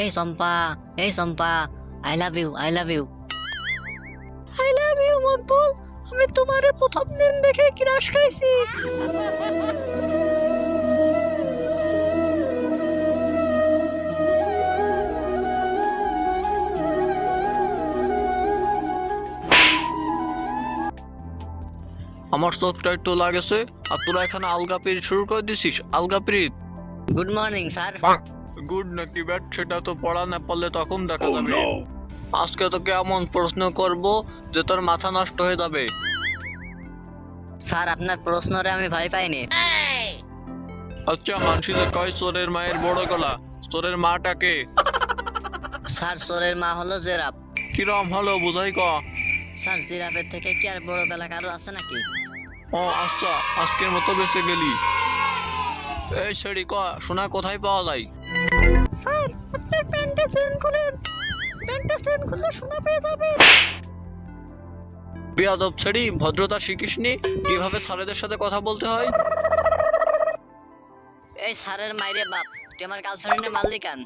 এই সম্পা এই Sampa I love you I love you I love you Maqbool আমি তোমারে প্রথম দিন দেখে ক্রাশ খাইছি। আমার চোখটা একটু লাগেছে আর তোরা এখানে আলগা পিরিত শুরু করে দিছিস আলগা পিরিত। গুড মর্নিং স্যার গুড নাকি ব্যাড সেটা তো পড়া না পারলে তখন দেখা যাবে। আজকে তোকে এমন প্রশ্ন করব যে তোর মাথা নষ্ট হয়ে যাবে। স্যার আপনার প্রশ্নরে আমি ভয় পাইনি। আচ্ছা মানসিদের কয় চোরের মায়ের বড় গলা? চোরের মাটাকে স্যার চোরের মা হলো জেরাফ। কিরম হলো বুঝাই ক? স্যার জিরাফের থেকে কি আর বড় বেলা কারও আছে নাকি? ও আচ্ছা আজকের মতো বেঁচে গেলি। এই ছেড়ি ক সোনা কোথায় পাওয়া যায়? স্যার আপনার প্যান্টটা চেন করেন প্যান্টটা চেন করলে সোনা পেয়ে যাবে বেয়াদব ছেড়ি ভদ্রতা শিখিসনি? কীভাবে স্যারেদের সাথে কথা বলতে হয়। এই স্যারের মাইরে বাপ তুই আমার গার্লফ্রেন্ডে কেন?